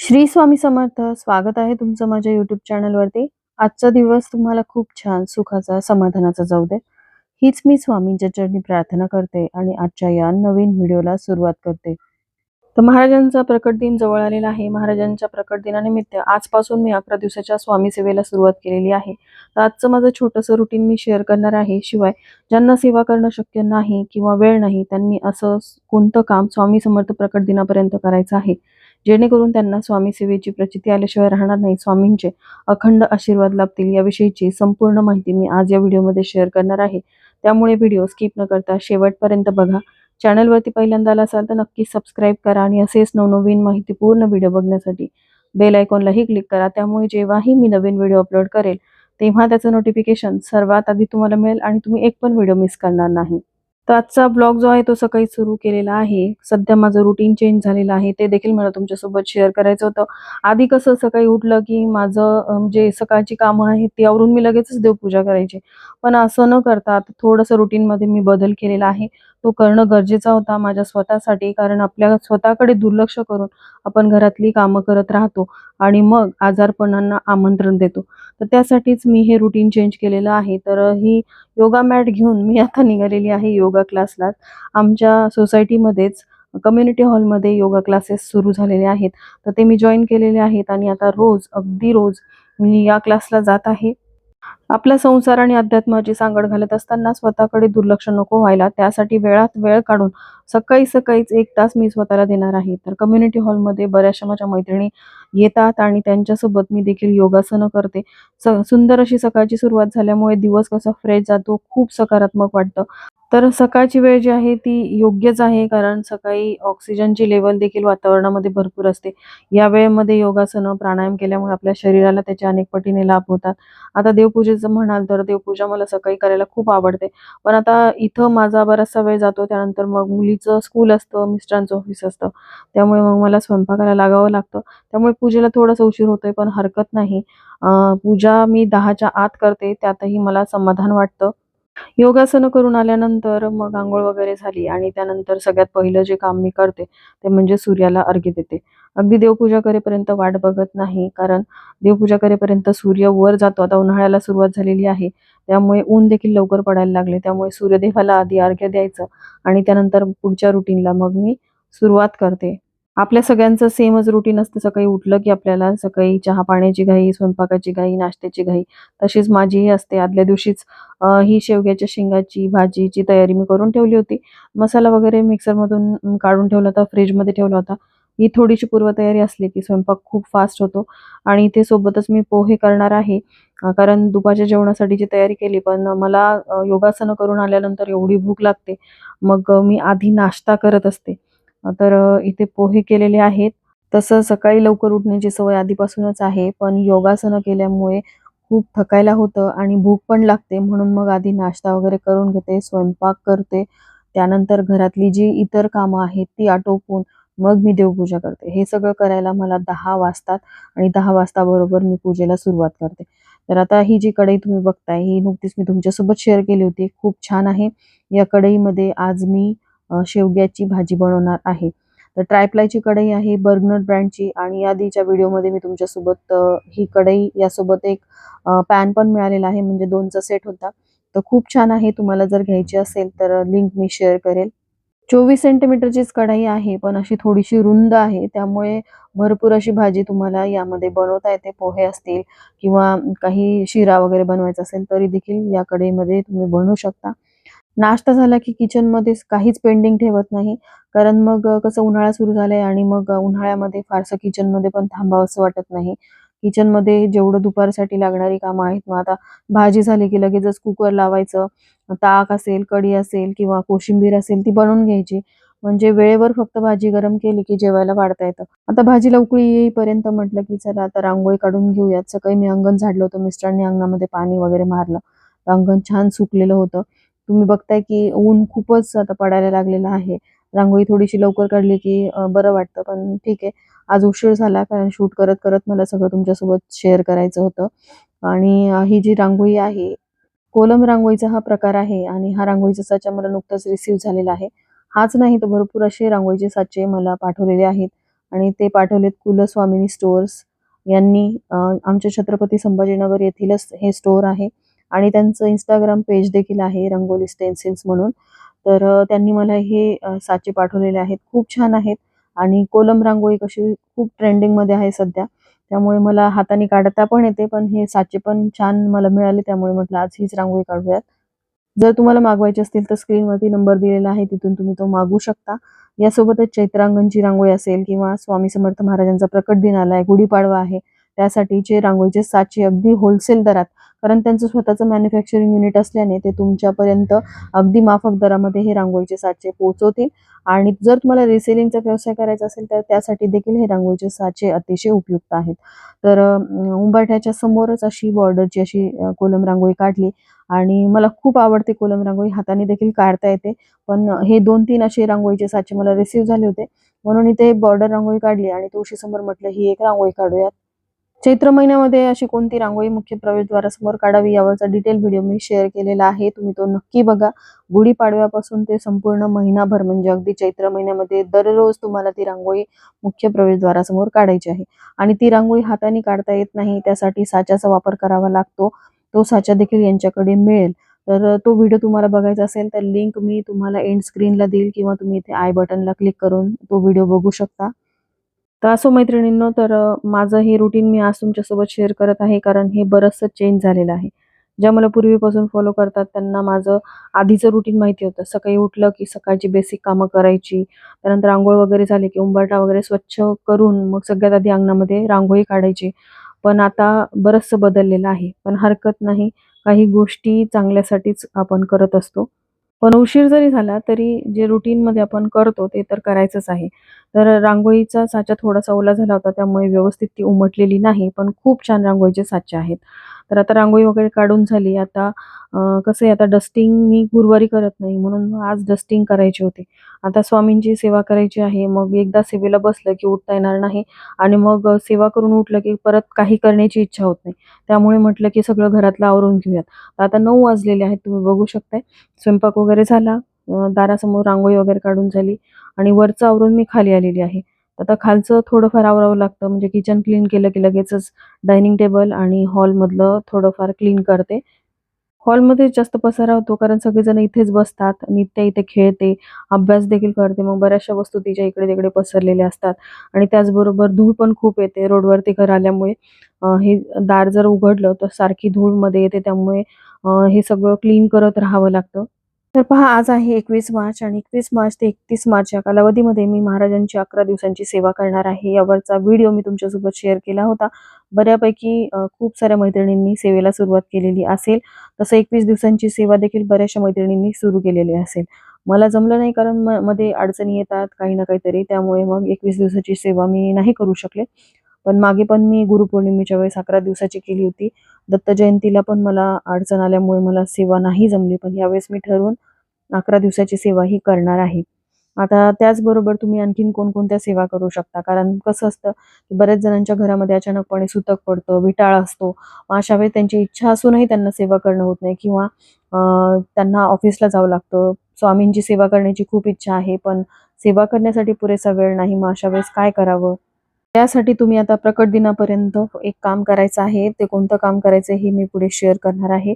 श्री स्वामी समर्थ स्वागत आहे तुमचं माझ्या युट्यूब चॅनलवरती आजचा दिवस तुम्हाला खूप छान सुखाचा समाधानाचा जाऊ दे. हीच मी स्वामींच्या चरणी प्रार्थना करते आणि आजच्या या नवीन व्हिडिओला सुरुवात करते. तर महाराजांचा प्रकट दिन जवळ आलेला आहे. महाराजांच्या प्रकट दिनानिमित्त आजपासून मी अकरा दिवसाच्या स्वामी सेवेला सुरुवात केलेली आहे. तर आजचं माझं छोटंसं रुटीन मी शेअर करणार आहे. शिवाय ज्यांना सेवा करणं शक्य नाही किंवा वेळ नाही त्यांनी असं कोणतं काम स्वामी समर्थ प्रकट दिनापर्यंत करायचं आहे? जेणेकरून त्यांना स्वामी सेवेची प्रचिती आल्याशिवाय राहणार नाही. स्वामींचे अखंड आशीर्वाद लाभतील याविषयीची संपूर्ण माहिती मी आज या व्हिडिओमध्ये शेअर करणार आहे. त्यामुळे व्हिडिओ स्किप न करता शेवटपर्यंत बघा. चॅनलवरती पहिल्यांदा आला असाल तर नक्की सबस्क्राईब करा आणि असेच नवनवीन माहिती पूर्ण व्हिडिओ बघण्यासाठी बेल आयकॉनलाही क्लिक करा. त्यामुळे जेव्हाही मी नवीन व्हिडिओ अपलोड करेल तेव्हा त्याचं नोटिफिकेशन सर्वात आधी तुम्हाला मिळेल आणि तुम्ही एक पण व्हिडिओ मिस करणार नाही. तर आजचा ब्लॉग जो आहे तो सकाळी सुरू केलेला आहे. सध्या माझं रुटीन चेंज झालेलं आहे. ते देखील मला तुमच्यासोबत शेअर करायचं होतं. आधी कसं सकाळी उठलं की माझं जे सकाळची कामं आहेत ती आवरून मी लगेचच देवपूजा करायची. पण असं न करता आता थोडंसं रुटीनमध्ये मी बदल केलेला आहे. तो करणं गरजेचा होता माझ्या स्वतःसाठी कारण आपल्या स्वतःकडे दुर्लक्ष करून आपण घरातली कामं करत राहतो आणि मग आजारपणांना आमंत्रण देतो. तर त्यासाठीच मी हे रुटीन चेंज केलेलं आहे. तर ही योगा मॅट घेऊन मी आता निघालेली आहे योगा क्लासला आमच्या सोसायटीमध्येच कम्युनिटी हॉलमध्ये योगा क्लासेस सुरू झालेले आहेत. तर ते मी जॉईन केलेले आहेत आणि आता रोज अगदी रोज मी या क्लासला जात आहे. आपला संसार आणि अध्यात्माची सांगड घालत असताना स्वतःकडे दुर्लक्ष नको व्हायला त्यासाठी वेळात वेळ काढून सकाळी सकाळीच एक तास मी स्वतःला देणार आहे. तर कम्युनिटी हॉलमध्ये बऱ्याचशा माझ्या मैत्रिणी येतात आणि त्यांच्यासोबत मी देखील योगासनं करते. स सुंदर अशी सकाळची सुरुवात झाल्यामुळे दिवस कसा फ्रेश जातो खूप सकारात्मक वाटतं. तर सकाळची वेळ जी आहे ती योग्यच आहे कारण सकाळी ऑक्सिजनची लेवल देखील वातावरणामध्ये भरपूर असते. या वेळेमध्ये योगासनं प्राणायाम केल्यामुळे आपल्या शरीराला त्याचे अनेक पटीने लाभ होतात. आता देवपूजेचं म्हणाल तर देवपूजा मला सकाळी करायला खूप आवडते. पण आता इथं माझा बराचसा वेळ जातो त्यानंतर मग मुली मुलीचं स्कूल असतं मिस्टरांचं ऑफिस असतं. त्यामुळे मग मला स्वयंपाकाला लागावं लागतं. त्यामुळे पूजेला थोडासा उशीर होतोय पण हरकत नाही. पूजा मी दहाच्या आत करते त्यातही मला समाधान वाटतं. योगासनं करून आल्यानंतर मग आंघोळ वगैरे झाली आणि त्यानंतर सगळ्यात पहिलं जे काम मी करते ते म्हणजे सूर्याला अर्घ्य देते. अगदी देवपूजा करेपर्यंत वाट बघत नाही कारण देवपूजा करेपर्यंत सूर्य वर जातो. आता उन्हाळ्याला सुरुवात झालेली आहे. त्यामुळे ऊन देखील लवकर पडायला लागले. त्यामुळे सूर्यदेवाला आधी अर्घ्य द्यायचं आणि त्यानंतर पुढच्या रुटीनला मग मी सुरुवात करते. आपल्या सगळ्यांचं सेमच रुटीन असतं. सकाळी उठलं की आपल्याला सकाळी चहा पाण्याची घाई स्वयंपाकाची घाई नाश्त्याची घाई तशीच माझीही असते. आदल्या दिवशीच ही शेवग्याच्या शेंगाची भाजीची तयारी मी करून ठेवली होती. मसाला वगैरे मिक्सरमधून काढून ठेवला होता फ्रीजमध्ये ठेवला होता. ही थोडीशी पूर्वतयारी असली की स्वयंपाक खूप फास्ट होतो. आणि इथे सोबतच मी पोहे करणार आहे. कारण दुपारच्या जेवणासाठी जी तयारी केली पण मला योगासनं करून आल्यानंतर एवढी भूक लागते. मग मी आधी नाश्ता करत असते. तर इथे पोहे केलेले आहेत. तसं सकाळी लवकर उठण्याची सवय आधीपासूनच आहे पण योगासनं केल्यामुळे खूप थकायला होतं आणि भूक पण लागते. म्हणून मग आधी नाश्ता वगैरे करून घेते स्वयंपाक करते. त्यानंतर घरातली जी इतर कामं आहेत ती आटोपून मग मी देवपूजा करते. हे सगळं करायला मला दहा वाजतात आणि दहा वाजता बरोबर मी पूजेला सुरुवात करते. तर आता ही जी कढई तुम्ही बघताय ही नुकतीच मी तुमच्यासोबत शेअर केली होती. खूप छान आहे. या कढईमध्ये आज मी शेवग्याची भाजी बनवणार आहे. तर ट्रायप्लायची कढई आहे बर्गनर ब्रँडची आणि आधीच्या व्हिडिओमध्ये मी तुमच्यासोबत ही कढई यासोबत एक पॅन पण मिळालेला आहे. म्हणजे दोनचा सेट होता. तर खूप छान आहे. तुम्हाला जर घ्यायची असेल तर लिंक मी शेअर करेल. चोवीस सेंटीमीटरचीच कढाई आहे पण अशी थोडीशी रुंद आहे. त्यामुळे भरपूर अशी भाजी तुम्हाला यामध्ये बनवता येते. पोहे असतील किंवा काही शिरा वगैरे बनवायचा असेल तरी देखील या कढईमध्ये तुम्ही बनवू शकता. नाश्ता झाला की किचनमध्ये काहीच पेंडिंग ठेवत नाही. कारण मग कसं उन्हाळा सुरू झालाय आणि मग उन्हाळ्यामध्ये फारसं किचनमध्ये पण थांबावंसं वाटत नाही. किचनमध्ये जेवढं दुपारसाठी लागणारी कामं आहेत मग आता भाजी झाली की लगेचच कुकर लावायचं ताक असेल कढी असेल किंवा कोशिंबीर असेल ती बनवून घ्यायची. म्हणजे वेळेवर फक्त भाजी गरम केली की जेवायला वाढता येतं. आता भाजीला उकळी येईपर्यंत म्हटलं की चला आता रांगोळी काढून घेऊयात. सकाळी मी अंगण झाडलं होतं मिस्टरांनी अंगणामध्ये पाणी वगैरे मारलं. तर अंगण छान सुकलेलं होतं. तुम्ही बघताय की ऊन खूपच आता पडायला लागलेलं आहे. रांगोळी थोडीशी लवकर काढली की बरं वाटतं पण ठीक आहे. आज उशीर झाला कारण शूट करत करत मला सगळं तुमच्यासोबत शेअर करायचं होतं. आणि ही जी रांगोळी आहे कोलम रांगोळीचा हा प्रकार आहे आणि हा रांगोळीचा साचा मला नुकताच रिसीव्ह झालेला आहे. हाच नाही तर भरपूर असे रांगोळीचे साचे मला पाठवलेले आहेत आणि ते पाठवलेत कुलस्वामिनी स्टोअर्स यांनी आमच्या छत्रपती संभाजीनगर येथीलच हे स्टोअर आहे आणि त्यांचं इंस्टाग्राम पेज देखील आहे रंगोली स्टेन्सिल्स म्हणून. तर त्यांनी मला हे साचे पाठवलेले आहेत. खूप छान आहेत. आणि कोलम रांगोळी कशी खूप ट्रेंडिंगमध्ये आहे सध्या. त्यामुळे मला हाताने काढता पण येते पण हे साचे पण छान मला मिळाले त्यामुळे म्हटलं आज हीच रांगोळी काढूयात. जर तुम्हाला मागवायचे असतील तर स्क्रीनवरती नंबर दिलेला आहे तिथून तुम्ही तो मागवू शकता. यासोबतच चैत्रांगणची रांगोळी असेल किंवा स्वामी समर्थ महाराजांचा प्रकट दिन आलाय गुढीपाडवा आहे त्यासाठीचे रांगोळीचे साचे अगदी होलसेल दरात. कारण त्यांचं स्वतःचं मॅन्युफॅक्चरिंग युनिट असल्याने ते तुमच्यापर्यंत अगदी माफक दरामध्ये हे रांगोळीचे साचे पोहोचवतील. आणि जर तुम्हाला रिसेलिंगचा व्यवसाय करायचा असेल तर त्यासाठी देखील हे रांगोळीचे साचे अतिशय उपयुक्त आहेत. तर उंबाठ्याच्या उंबरठ्याच्या समोरच अशी बॉर्डरची अशी कोलम रांगोळी काढली. आणि मला खूप आवडते कोलम रांगोळी हाताने देखील काढता येते. पण हे दोन तीन असे रांगोळीचे साचे मला रिसीव्ह झाले होते. म्हणून इथे बॉर्डर रांगोळी काढली आणि तुळशी समोर म्हटलं ही एक रांगोळी काढूयात. चैत्र महिन्यामध्ये अशी कोणती रांगोळी मुख्य प्रवेशद्वारासमोर काढावी यावरचा डिटेल व्हिडिओ मी शेअर केलेला आहे. तुम्ही तो नक्की बघा. गुढीपाडव्यापासून ते संपूर्ण महिनाभर म्हणजे अगदी चैत्र महिन्यामध्ये दररोज तुम्हाला ती रांगोळी मुख्य प्रवेशद्वारासमोर काढायची आहे. आणि ती रांगोळी हाताने काढता येत नाही त्यासाठी साच्याचा वापर करावा लागतो. तो साचा देखील यांच्याकडे मिळेल. तर तो व्हिडिओ तुम्हाला बघायचा असेल तर लिंक मी तुम्हाला एंड स्क्रीनला देईल किंवा तुम्ही इथे आय बटनला क्लिक करून तो व्हिडिओ बघू शकता. तर असो मैत्रिणींनो तर माझं हे रुटीन मी आज तुमच्यासोबत शेअर करत आहे कारण हे बरंचसं चेंज झालेलं आहे. ज्या मला पूर्वीपासून फॉलो करतात त्यांना माझं आधीचं रुटीन माहिती होतं. सकाळी उठलं की सकाळची बेसिक कामं करायची त्यानंतर आंघोळ वगैरे झाली की उंबरटा वगैरे स्वच्छ करून मग सगळ्यात आधी अंगणामध्ये रांगोळी काढायची. पण आता बरंचसं बदललेलं आहे. पण हरकत नाही काही गोष्टी चांगल्यासाठीच आपण करत असतो. पण उशीर जरी झाला तरी जे रुटीनमध्ये आपण करतो ते तर करायचंच आहे. तर रांगोळीचा साचा थोडासा ओला झाला होता त्यामुळे व्यवस्थित ती उमटलेली नाही पण खूप छान रांगोळीचे साचे आहेत. तर आता रांगोळी वगैरे काढून झाली. आता कसं आहे आता डस्टिंग मी गुरुवारी करत नाही म्हणून आज डस्टिंग करायची होती. आता स्वामींची सेवा करायची आहे. मग एकदा सेवेला बसलं की उठता येणार नाही आणि मग सेवा करून उठलं की परत काही करण्याची इच्छा होत नाही. त्यामुळे म्हटलं की सगळं घरातलं आवरून घेऊयात. तर आता नऊ वाजलेले आहेत. तुम्ही बघू शकताय. स्वयंपाक वगैरे झाला. दारासमोर रांगोळी वगैरे काढून झाली आणि वरचं आवरून मी खाली आलेली आहे. आता खालचं थोडंफार आवरावं लागतं म्हणजे किचन क्लीन केलं की लगेचच डायनिंग टेबल आणि हॉलमधलं थोडंफार क्लीन करते. हॉलमध्ये जास्त पसारा होतो कारण सगळेजण इथेच बसतात नित्य इथे खेळते अभ्यास देखील करते मग बऱ्याचशा वस्तू तिच्या इकडे तिकडे पसरलेल्या असतात. आणि त्याचबरोबर धूळ पण खूप येते रोडवरती घर आल्यामुळे. हे दार जर उघडलं तर सारखी धूळमध्ये येते त्यामुळे हे सगळं क्लीन करत राहावं लागतं. तर पहा आज आहे एकवीस मार्च आणि एकवीस मार्च ते एकतीस मार्च या कालावधीमध्ये मी महाराजांची अकरा दिवसांची सेवा करणार आहे. यावरचा व्हिडिओ मी तुमच्यासोबत शेअर केला होता. बऱ्यापैकी खूप साऱ्या मैत्रिणींनी सेवेला सुरुवात केलेली असेल. तसं एकवीस दिवसांची सेवा देखील बऱ्याचशा मैत्रिणींनी सुरू केलेली असेल. मला जमलं नाही कारण म मध्ये अडचणी येतात काही ना काहीतरी त्यामुळे मग एकवीस दिवसाची सेवा मी नाही करू शकले. पण मागे पण मी गुरुपौर्णिमेच्या वेळेस अकरा दिवसाची केली होती. दत्त जयंतीला पण मला अडचण आल्यामुळे मला सेवा नाही जमली पण यावेळेस मी ठरवून अकरा दिवसाची सेवा ही करणार आहे. आता त्याचबरोबर तुम्ही आणखीन कोणकोणत्या सेवा करू शकता? कारण कसं असतं की बऱ्याच जणांच्या घरामध्ये अचानकपणे सुतक पडतं विटाळ असतो. मग अशा वेळी त्यांची इच्छा असूनही त्यांना सेवा करणं होत नाही किंवा त्यांना ऑफिसला जावं लागतं. स्वामींची सेवा करण्याची खूप इच्छा आहे पण सेवा करण्यासाठी पुरेसा वेळ नाही. मग अशा वेळेस काय करावं? त्यासाठी तुम्ही आता प्रकट दिनापर्यंत एक काम करायचं आहे. ते कोणतं काम करायचं हे मी पुढे शेअर करणार आहे.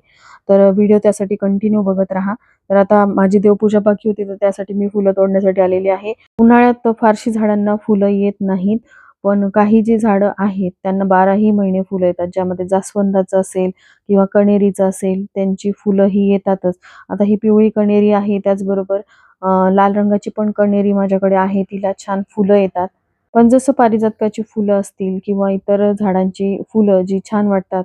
तर व्हिडिओ त्यासाठी कंटिन्यू बघत राहा. तर आता माझी देवपूजा बाकी होती तर त्यासाठी मी फुलं तोडण्यासाठी आलेली आहे. उन्हाळ्यात फारशी झाडांना फुलं येत नाहीत पण काही जी झाडं आहेत त्यांना बाराही महिने फुलं येतात. ज्यामध्ये जास्वंदाचं असेल किंवा कणेरीचं असेल त्यांची फुलं ही येतातच. आता ही पिवळी कणेरी आहे त्याचबरोबर लाल रंगाची पण कणेरी माझ्याकडे आहे. तिला छान फुलं येतात. पण जसं पारिजातकाची फुलं असतील किंवा इतर झाडांची फुलं जी छान वाटतात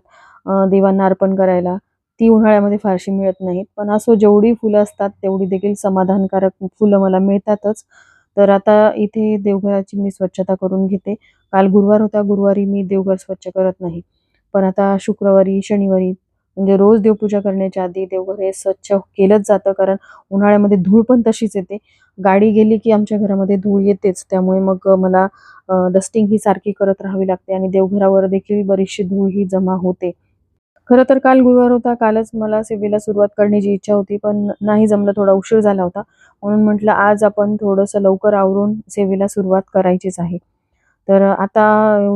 देवांना अर्पण करायला ती उन्हाळ्यामध्ये फारशी मिळत नाहीत. पण असो जेवढी फुलं असतात तेवढी देखील समाधानकारक फुलं मला मिळतातच. तर आता इथे देवघराची मी स्वच्छता करून घेते. काल गुरुवार होता गुरुवारी मी देवघर स्वच्छ करत नाही. पण आता शुक्रवारी शनिवारी म्हणजे रोज देवपूजा करण्याच्या आधी देवघर हे स्वच्छ केलंच जातं कारण उन्हाळ्यामध्ये धूळ पण तशीच येते. गाडी गेली की आमच्या घरामध्ये धूळ येतेच त्यामुळे मग मला डस्टिंग ही सारखी करत राहावी लागते आणि देवघरावर देखील बरीचशी धूळ ही जमा होते. खरं तर काल गुरुवार होता कालच मला सेवेला सुरुवात करण्याची इच्छा होती पण नाही जमलं थोडा उशीर झाला होता. म्हणून म्हटलं आज आपण थोडंसं लवकर आवरून सेवेला सुरुवात करायचीच आहे. तर आता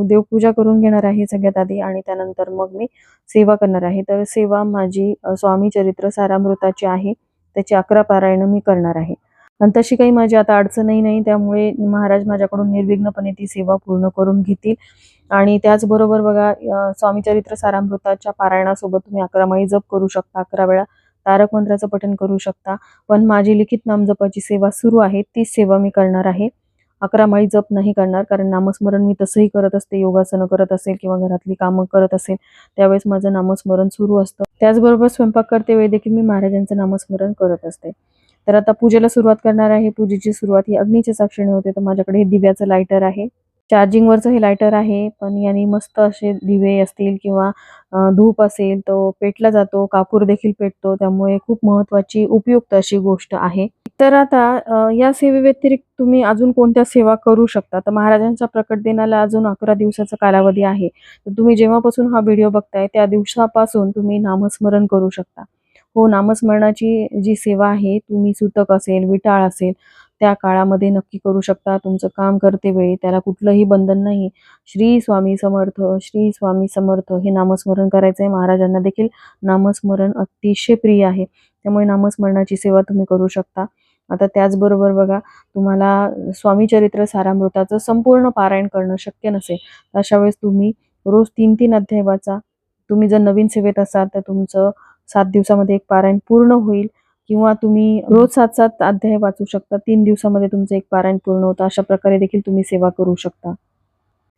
देवपूजा करून घेणार आहे सगळ्यात आधी आणि त्यानंतर मग मी सेवा करणार आहे. तर सेवा माझी स्वामी चरित्र सारामृताची आहे. त्याची अकरा पारायणं मी करणार आहे. आणि तशी काही माझी आता अडचणही नाही. त्यामुळे महाराज माझ्याकडून निर्विघ्नपणे ती सेवा पूर्ण करून घेतील. आणि त्याचबरोबर बघा स्वामी चरित्र सारामृताच्या पारायणासोबत तुम्ही अकरा माळी जप करू शकता अकरा वेळा तारक मंत्राचं पठण करू शकता. पण माझी लिखित नामजपाची सेवा सुरू आहे. तीच सेवा मी करणार आहे. अकरा माळी जप नाही करणार कारण नामस्मरण मी तसंही करत असते योगासनं करत असेल किंवा घरातली कामं करत असेल त्यावेळेस माझं नामस्मरण सुरू असतं. त्याचबरोबर स्वयंपाक करते वेळी देखील मी महाराजांचं नामस्मरण करत असते. तर आता पूजेला सुरुवात करणार आहे पूजेची सुरुवात ही अग्नीच्या साक्षीने होते तर माझ्याकडे हे दिव्याचं लायटर आहे. चार्जिंगवरचं हे लायटर आहे पण याने मस्त असे दिवे असतील किंवा धूप असेल तो पेटला जातो कापूर देखील पेटतो त्यामुळे खूप महत्वाची उपयुक्त अशी गोष्ट आहे. तर आता या सेवेव्यतिरिक्त तुम्ही अजून कोणत्या सेवा करू शकता? तर महाराजांचा प्रकट दिनाला अजून अकरा दिवसाचा कालावधी आहे. तर तुम्ही जेव्हापासून हा व्हिडिओ बघताय त्या दिवसापासून तुम्ही नामस्मरण करू शकता. हो नामस्मरणाची जी सेवा आहे तुम्ही सुतक असेल विटाळ असेल त्या काळामध्ये नक्की करू शकता. तुमचं काम करते वेळी. त्याला कुठलंही बंधन नाही. श्री स्वामी समर्थ श्री स्वामी समर्थ हे नामस्मरण करायचं आहे महाराजांना देखील नामस्मरण अतिशय प्रिय आहे. त्यामुळे नामस्मरणाची सेवा तुम्ही करू शकता. आता त्याचबरोबर बघा तुम्हाला स्वामी चरित्र सारामृताचं संपूर्ण पारायण करणं शक्य नसेल अशा वेळेस तुम्ही रोज तीन तीन अध्याय वाचा. तुम्ही जर नवीन सेवेत असाल तर तुमचं सात दिवसामध्ये एक पारायण पूर्ण होईल. किंवा तुम्ही रोज सात सात अध्याय वाचू शकता. तीन दिवसामध्ये तुमचं एक पारायण पूर्ण होतं. अशा प्रकारे देखील तुम्ही सेवा करू शकता.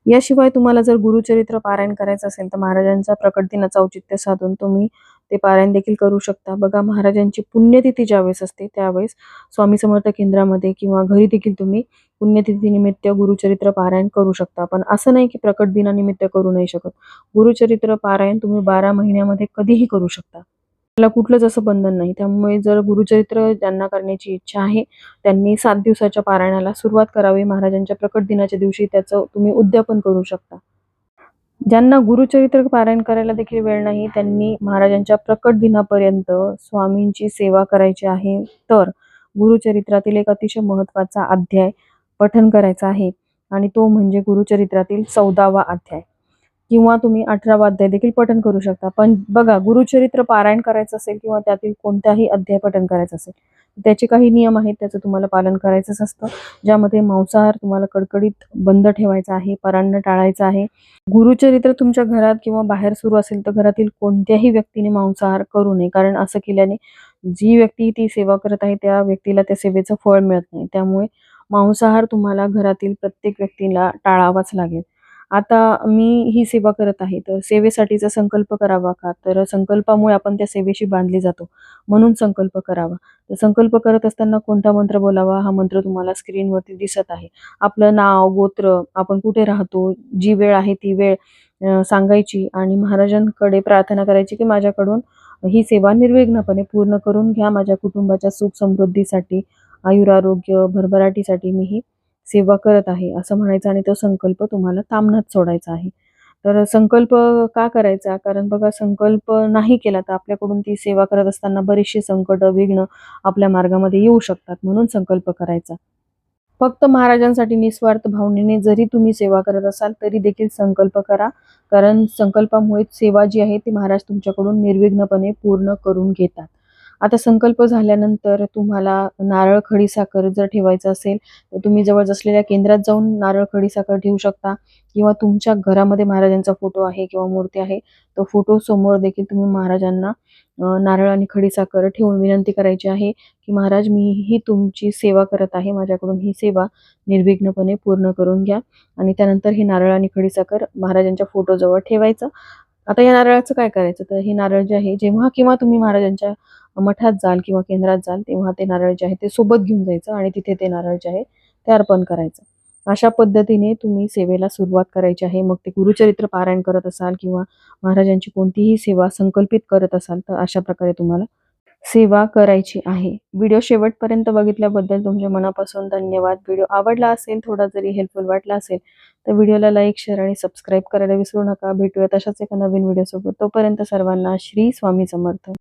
याशिवाय तुम्हाला जर गुरुचरित्र पारायण करायचं असेल तर महाराजांचा प्रकट दिनाचं औचित्य साधून तुम्ही ते पारायण देखील करू शकता. बघा महाराजांची पुण्यतिथी ज्यावेळेस असते त्यावेळेस स्वामी समर्थ केंद्रामध्ये किंवा घरी देखील तुम्ही पुण्यतिथी निमित्त गुरुचरित्र पारायण करू शकता. पण असं नाही की प्रकट दिनानिमित्त करू नाही शकत. गुरुचरित्र पारायण तुम्ही बारा महिन्यामध्ये कधीही करू शकता. त्याला कुठलंच असं बंधन नाही. त्यामुळे जर गुरुचरित्र ज्यांना करण्याची इच्छा आहे त्यांनी सात दिवसाच्या पारायणाला सुरुवात करावी. महाराजांच्या प्रकट दिनाच्या दिवशी त्याचं तुम्ही उद्यापन करू शकता. ज्यांना गुरुचरित्र पारायण करायला देखील वेळ नाही त्यांनी महाराजांच्या प्रकट दिनापर्यंत स्वामींची सेवा करायची आहे. तर गुरुचरित्रातील एक अतिशय महत्त्वाचा अध्याय पठन करायचा आहे आणि तो म्हणजे गुरुचरित्रातील चौदावा अध्याय. किंवा तुम्ही अठरा अध्याय देखील पठन करू शकता. पण बघा गुरुचरित्र पारायण करायचं असेल किंवा त्यातील कोणत्याही अध्याय पठन करायचं असेल त्याचे काही नियम आहेत त्याचं तुम्हाला पालन करायचंच असतं. ज्यामध्ये मांसाहार तुम्हाला कडकडीत बंद ठेवायचा आहे परान्न टाळायचं आहे. गुरुचरित्र तुमच्या घरात किंवा बाहेर सुरू असेल तर घरातील कोणत्याही व्यक्तीने मांसाहार करू नये. कारण असं केल्याने जी व्यक्ती ती सेवा करत आहे त्या व्यक्तीला त्या सेवेचं फळ मिळत नाही. त्यामुळे मांसाहार तुम्हाला घरातील प्रत्येक व्यक्तीला टाळावाच लागेल. आता मी ही सेवा करत आहे तर सेवेसाठीचा संकल्प करावा का? तर संकल्पामुळे आपण त्या सेवेशी बांधले जातो म्हणून संकल्प करावा. तर संकल्प करत असताना कोणता मंत्र बोलावा? हा मंत्र तुम्हाला स्क्रीनवरती दिसत आहे. आपलं नाव गोत्र आपण कुठे राहतो जी वेळ आहे ती वेळ सांगायची आणि महाराजांकडे प्रार्थना करायची की माझ्याकडून ही सेवा निर्विघ्नपणे पूर्ण करून घ्या. माझ्या कुटुंबाच्या सुख समृद्धीसाठी आयुरारोग्य भरभराटीसाठी मी ही सेवा करत आहे असं म्हणायचं आणि तो संकल्प तुम्हाला तामनात सोडायचा आहे. तर संकल्प का करायचा? कारण बघा संकल्प नाही केला तर आपल्याकडून ती सेवा करत असताना बरीचशी संकट विघ्न आपल्या मार्गामध्ये येऊ शकतात म्हणून संकल्प करायचा. फक्त महाराजांसाठी निस्वार्थ भावनेने जरी तुम्ही सेवा करत असाल तरी देखील संकल्प करा. कारण संकल्पामुळे सेवा जी आहे ती महाराज तुमच्याकडून निर्विघ्नपणे पूर्ण करून घेतात. आता संकल्प झाल्यानंतर तुम्हाला नारळ खडीसाखर जर ठेवायचं असेल तर तुम्ही जवळ असलेल्या केंद्रात जाऊन नारळ खडीसाखर ठेवू शकता. किंवा तुमच्या घरामध्ये महाराजांचा फोटो आहे किंवा मूर्ती आहे तो फोटो समोर देखील तुम्ही महाराजांना नारळ आणि खडीसाखर ठेवून विनंती करायची आहे की महाराज मी ही तुमची सेवा करत आहे माझ्याकडून ही सेवा निर्विघ्नपणे पूर्ण करून घ्या. आणि त्यानंतर हे नारळ आणि खडीसाखर महाराजांच्या फोटोजवळ ठेवायचं. आता या नारळाचं काय करायचं? तर हे नारळ जे आहे जेव्हा किंवा तुम्ही महाराजांच्या मठात जाल किंवा केंद्रात जाल तेव्हा ते नारळ जे आहे. ते सोबत घेऊन जायचं आणि तिथे ते नारळ जे आहे ते अर्पण करायचं. अशा पद्धतीने तुम्ही सेवेला सुरुवात करायची आहे. मग ते गुरुचरित्र पारायण करत असाल किंवा महाराजांची कोणतीही सेवा संकल्पित करत असाल तर अशा प्रकारे तुम्हाला सेवा करायची आहे. व्हिडिओ शेवटपर्यंत बघितल्याबद्दल तुमच्या मनापासून धन्यवाद. व्हिडिओ आवडला असेल थोडा जरी हेल्पफुल वाटला असेल तर व्हिडिओला लाईक शेअर आणि सबस्क्राईब करायला विसरू नका. भेटूया तशाच एका नवीन व्हिडिओसोबत. तोपर्यंत सर्वांना श्री स्वामी समर्थ.